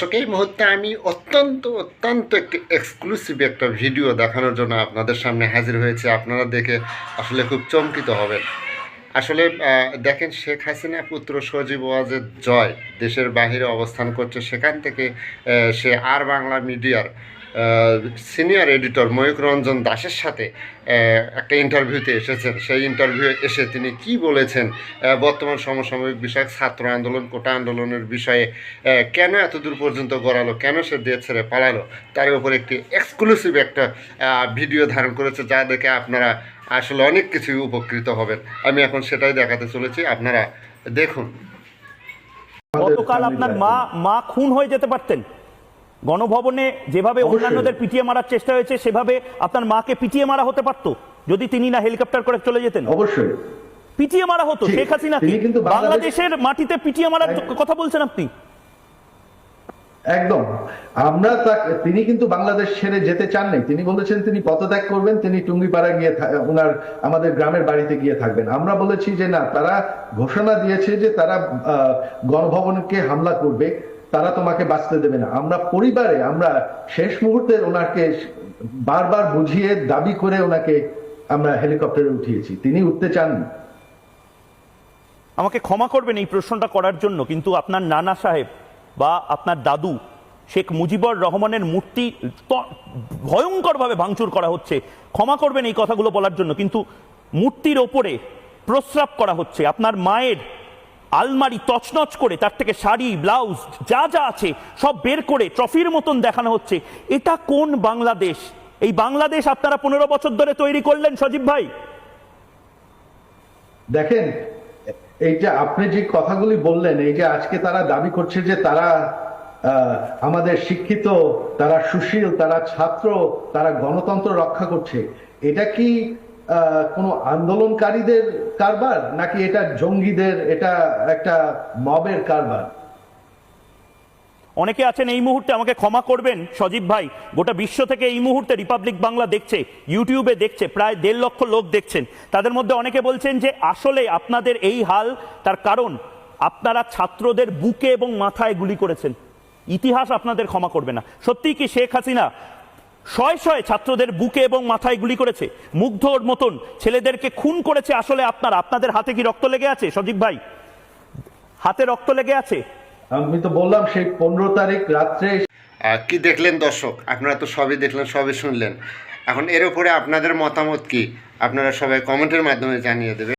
দর্শক, এই মুহূর্তে আমি অত্যন্ত অত্যন্ত একটি এক্সক্লুসিভ একটা ভিডিও দেখানোর জন্য আপনাদের সামনে হাজির হয়েছে। আপনারা দেখে আসলে খুব চমকিত হবেন। আসলে দেখেন শেখ হাসিনা পুত্র সজীব ওয়াজেদ জয় দেশের বাহিরে অবস্থান করছে। সেখান থেকে সে আর বাংলা মিডিয়ার সিনিয়র এডিটর ময়ূক রঞ্জন দাসের সাথে একটা ইন্টারভিউতে এসেছেন। সেই ইন্টারভিউ এসে তিনি কি বলেছেন? বর্তমান সমসাময়িক বিষয়ক ছাত্র আন্দোলন, কোটা আন্দোলনের বিষয়ে কেন এত দূর পর্যন্ত গড়ালো? কেন সে দেশ ছেড়ে পালালো? তার উপর একটি এক্সক্লুসিভ একটা ভিডিও ধারণ করেছে, যা দেখে আপনারা আসলে অনেক কিছুই উপকৃত হবেন। আমি এখন সেটাই দেখাতে চলেছি। আপনারা দেখুন। গতকাল আপনার মা মা খুন হয়ে যেতে পারতেন। গণভবনে যেভাবে অন্যান্যদের পিটিয়ে মারার চেষ্টা হয়েছে সেভাবে আপনার মাকে পিটিয়ে মারা হতে পারতো যদি তিনি না হেলিকপ্টার করে চলে যেতেন। অবশ্যই। পিটিয়ে মারা হতো শেখ হাসিনা কিন্তু বাংলাদেশের মাটিতে পিটিয়ে মারার কথা বলছেন আপনি? একদম। আমরা তিনি কিন্তু বাংলাদেশ ছেড়ে যেতে চান নাই তিনি বলেছেন তিনি পদত্যাগ করবেন তিনি টুঙ্গিপাড়া গিয়ে ওনার আমাদের গ্রামের বাড়িতে গিয়ে থাকবেন। আমরা বলেছি যে না তারা ঘোষণা দিয়েছে যে তারা আহ, গণভবনকে হামলা করবে। তারা তোমাকে বাঁচতে দেবে না। আমরা পরিবারে, আমরা শেষ মুহূর্তে ওনাকে বারবার বুঝিয়ে, দাবি করে ওনাকে আমরা হেলিকপ্টারে উঠিয়েছি। তিনি উঠতে চাননি আমাকে ক্ষমা করবেন এই প্রশ্নটা করার জন্য, কিন্তু আপনার নানা সাহেব বা আপনার দাদু, শেখ মুজিবুর রহমানের মূর্তি ভয়ঙ্করভাবে ভাঙচুর করা হচ্ছে। ক্ষমা করবেন এই কথাগুলো বলার জন্য, কিন্তু মূর্তির ওপরে প্রস্রাব করা হচ্ছে। আপনার মায়ের আলমারি তছনছ করে, তার থেকে শাড়ি, ব্লাউজ, যা যা আছে, সব বের করে ট্রফির মতন দেখানো হচ্ছে। এটা কোন বাংলাদেশ? এই বাংলাদেশ আপনারা পনেরো বছর ধরে তৈরি করলেন, সজীব ভাই? দেখেন, এই যে আপনি যে কথাগুলি বললেন, এই যে আজকে তারা দাবি করছে যে তারা আমাদের শিক্ষিত, তারা সুশীল, তারা ছাত্র, তারা গণতন্ত্র রক্ষা করছে, এটা কি কোনো আন্দোলনকারীদের কারবার, নাকি এটা জঙ্গিদের, এটা একটা মবের কারবার? অনেকে আছেন এই মুহূর্তে আমাকে ক্ষমা করবেন, সজীব ভাই। গোটা বিশ্ব থেকে এই মুহূর্তে রিপাবলিক বাংলা দেখছে, ইউটিউবে দেখছে, প্রায় দেড় লক্ষ লোক দেখছেন। তাদের মধ্যে অনেকে বলছেন যে, আসলে আপনাদের এই হাল, তার কারণ, আপনারা ছাত্রদের বুকে এবং মাথায় গুলি করেছেন। ইতিহাস আপনাদের ক্ষমা করবে না। সত্যিই কি শেখ হাসিনা শয়ে শয়ে ছাত্রদের বুকে এবং মাথায় গুলি করেছে। মুগ্ধর মতন ছেলেদেরকে খুন করেছে আসলে আপনার। আপনাদের হাতে কি রক্ত লেগে আছে সজীব ভাই? হাতে রক্ত লেগে আছে? আমি তো বললাম সেই পনেরো তারিখ রাত্রে কি দেখলেন দর্শক? আপনারা তো সবই দেখলেন সবই শুনলেন। এখন এর উপরে আপনাদের মতামত কি? আপনারা সবাই কমেন্টের মাধ্যমে জানিয়ে দেবেন।